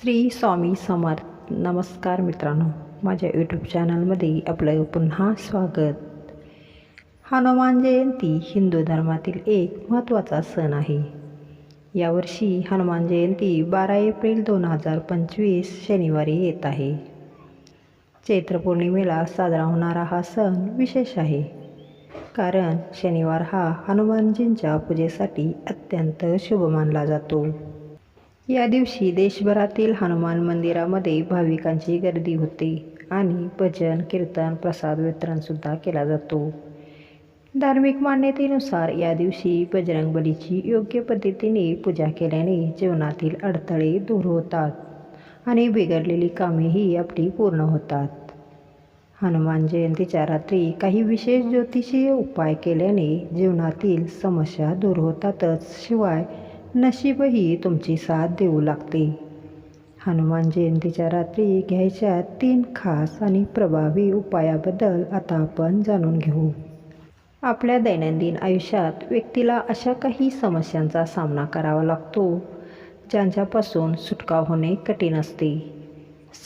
श्री स्वामी समर्थ. नमस्कार मित्रांनो. माझ्या यूट्यूब चॅनलमध्ये आपलं पुन्हा स्वागत. हनुमान जयंती हिंदू धर्मातील एक महत्त्वाचा सण आहे. यावर्षी हनुमान जयंती बारा एप्रिल दोन हजार पंचवीस शनिवारी येत आहे. चैत्र पौर्णिमेला साजरा होणारा हा सण विशेष आहे. कारण शनिवार हा हनुमानजींच्या पूजेसाठी अत्यंत शुभ मानला जातो. या दिवशी देशभरातील हनुमान मंदिरामध्ये भाविकांची गर्दी होते आणि भजन कीर्तन प्रसाद वितरणसुद्धा केला जातो. धार्मिक मान्यतेनुसार या दिवशी बजरंगबलीची योग्य पद्धतीने पूजा केल्याने जीवनातील अडथळे दूर होतात आणि बिघडलेली कामेही आपली पूर्ण होतात. हनुमान जयंतीच्या रात्री काही विशेष ज्योतिषीय उपाय केल्याने जीवनातील समस्या दूर होतातच. शिवाय नशीबही तुमची साथ देऊ लागते. हनुमान जयंतीच्या रात्री घ्यायच्या तीन खास आणि प्रभावी उपायाबद्दल आता आपण जाणून घेऊ. आपल्या दैनंदिन आयुष्यात व्यक्तीला अशा काही समस्यांचा सामना करावा लागतो ज्यांच्यापासून सुटका होणे कठीण असते.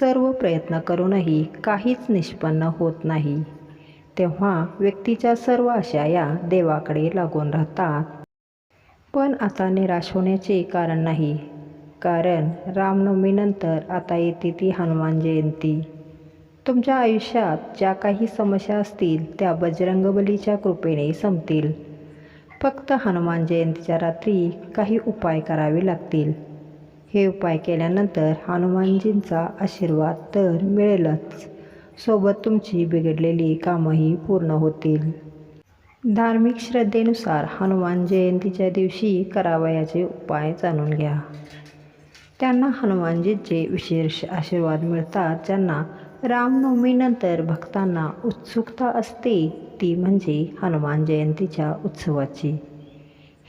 सर्व प्रयत्न करूनही काहीच निष्पन्न होत नाही. तेव्हा व्यक्तीच्या सर्व आशा या देवाकडे लागून राहतात. पण आता निराश होण्याचे कारण नाही. कारण रामनवमीनंतर आता येते ती हनुमान जयंती. तुमच्या आयुष्यात ज्या काही समस्या असतील त्या बजरंगबलीच्या कृपेने संपतील. फक्त हनुमान जयंतीच्या रात्री काही उपाय करावे लागतील. हे उपाय केल्यानंतर हनुमानजींचा आशीर्वाद तर मिळेलच. सोबत तुमची बिघडलेली कामंही पूर्ण होतील. धार्मिक श्रद्धेनुसार हनुमान जयंतीच्या दिवशी करावयाचे उपाय जाणून घ्या. त्यांना हनुमानजीचे विशेष आशीर्वाद मिळतात. ज्यांना रामनवमीनंतर भक्तांना उत्सुकता असते ती म्हणजे हनुमान जयंतीच्या उत्सवाची.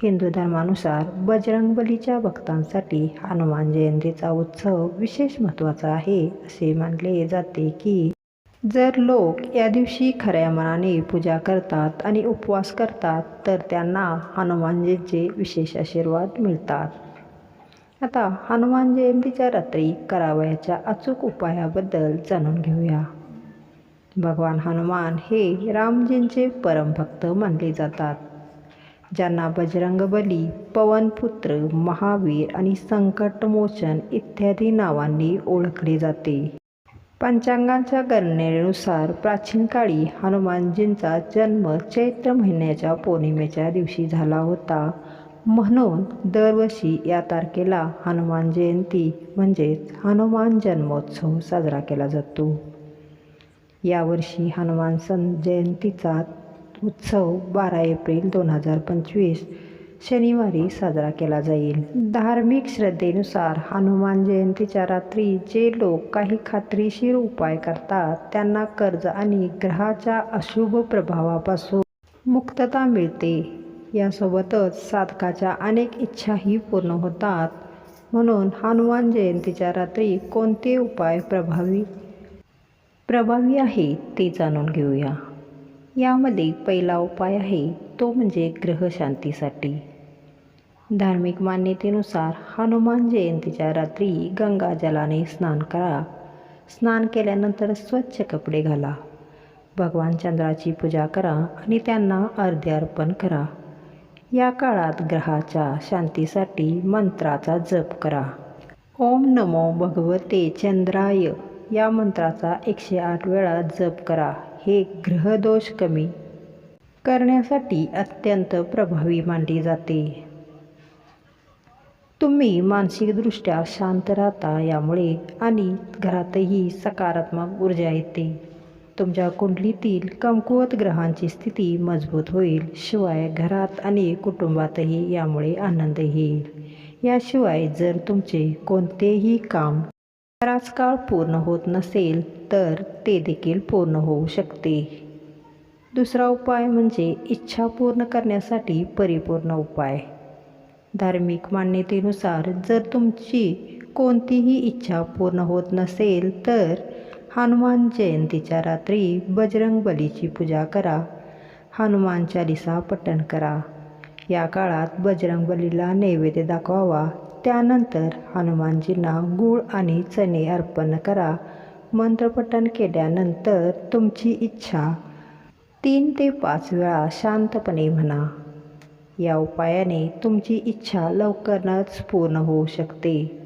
हिंदू धर्मानुसार बजरंगबलीच्या भक्तांसाठी हनुमान जयंतीचा उत्सव विशेष महत्त्वाचा आहे असे मानले जाते की जर लोक या दिवशी खऱ्या मनाने पूजा करतात आणि उपवास करतात तर त्यांना हनुमानजींचे विशेष आशीर्वाद मिळतात. आता हनुमान जयंतीच्या रात्री करावयाच्या अचूक उपायाबद्दल जाणून घेऊया. भगवान हनुमान हे रामजींचे परमभक्त मानले जातात ज्यांना बजरंगबली पवनपुत्र महावीर आणि संकटमोचन इत्यादी नावांनी ओळखले जाते. पंचांगांच्या गणनेनुसार प्राचीन काळी हनुमानजींचा जन्म चैत्र महिन्याच्या पौर्णिमेच्या दिवशी झाला होता. म्हणून दरवर्षी या तारखेला हनुमान जयंती म्हणजेच हनुमान जन्मोत्सव साजरा केला जातो. यावर्षी हनुमान सन जयंतीचा उत्सव बारा एप्रिल दोन हजार पंचवीस शनिवारी साजरा केला जाईल. धार्मिक श्रद्धेनुसार हनुमान जयंतीच्या रात्री जे लोक काही खात्रीशीर उपाय करतात त्यांना कर्ज आणि ग्रहाच्या अशुभ प्रभावापासून मुक्तता मिळते. यासोबतच साधकाच्या अनेक इच्छाही पूर्ण होतात. म्हणून हनुमान जयंतीच्या रात्री कोणते उपाय प्रभावी प्रभावी आहे ते जाणून घेऊया. यामध्ये पहिला उपाय आहे तो म्हणजे ग्रहशांतीसाठी धार्मिक मान्यतेनुसार हनुमान जयंतीच्या रात्री गंगा जलाने स्नान करा. स्नान केल्यानंतर स्वच्छ कपडे घाला. भगवान चंद्राची पूजा करा आणि त्यांना अर्ध्य अर्पण करा. या काळात ग्रहाच्या शांतीसाठी मंत्राचा जप करा. ओम नमो भगवते चंद्राय. या मंत्राचा एकशे आठ वेळा जप करा. हे ग्रहदोष कमी करण्यासाठी अत्यंत प्रभावी मानली जाते. तुम्ही मानसिकदृष्ट्या शांत राहता यामुळे आणि घरातही सकारात्मक ऊर्जा येते. तुमच्या कुंडलीतील कमकुवत ग्रहांची स्थिती मजबूत होईल शिवाय घरात आणि कुटुंबातही यामुळे आनंद येईल. याशिवाय जर तुमचे कोणतेही काम बराच काळ पूर्ण होत नसेल तर ते देखील पूर्ण होऊ शकते. दुसरा उपाय म्हणजे इच्छा पूर्ण करण्यासाठी परिपूर्ण उपाय. धार्मिक मान्यतेनुसार जर तुमची कोणतीही इच्छा पूर्ण होत नसेल तर हनुमान जयंतीच्या रात्री बजरंग बलीची पूजा करा. हनुमान चालिसा पठण करा. या काळात बजरंग बलीला नैवेद्य दाखवावा. त्यानंतर हनुमानजींना गूळ आणि चणे अर्पण करा. मंत्रपठण केल्यानंतर तुमची इच्छा तीन ते पाच वेळा शांतपणे म्हणा. या उपायाने तुमची इच्छा लवकरच पूर्ण होऊ शकते.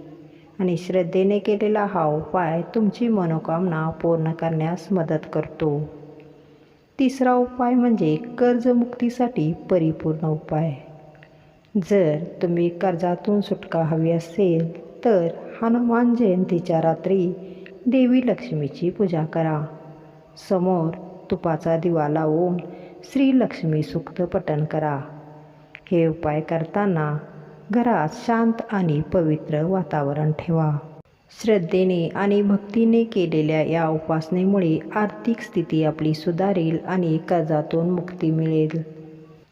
आणि श्रद्धेने केलेला हा उपाय तुमची मनोकामना पूर्ण करण्यास मदत करतो. तिसरा उपाय म्हणजे कर्जमुक्तीसाठी परिपूर्ण उपाय. जर तुम्ही कर्जातून सुटका हवी असेल तर हनुमान जयंतीच्या रात्री देवी लक्ष्मीची पूजा करा. समोर तुपाचा दिवा लावून श्री लक्ष्मी सुक्त पठण करा. हे उपाय करताना घरात शांत आणि पवित्र वातावरण ठेवा. श्रद्धेने आणि भक्तीने केलेल्या या उपासनेमुळे आर्थिक स्थिती आपली सुधारेल आणि कर्जातून मुक्ती मिळेल.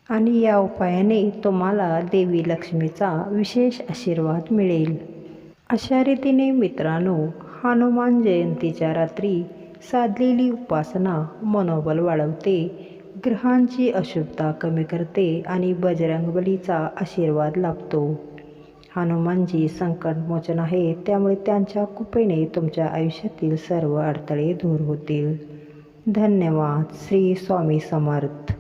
आणि या उपायाने तुम्हाला देवी लक्ष्मीचा विशेष आशीर्वाद मिळेल. अशा रीतीने मित्रांनो हनुमान जयंतीच्या रात्री साधलेली उपासना मनोबल वाढवते ग्रहांची अशुभता कमी करते आणि बजरंगबलीचा आशीर्वाद लाभतो. हनुमानजी संकटमोचन आहे त्यामुळे त्यांच्या कृपेने तुमच्या आयुष्यातील सर्व अडथळे दूर होतील. धन्यवाद. श्री स्वामी समर्थ.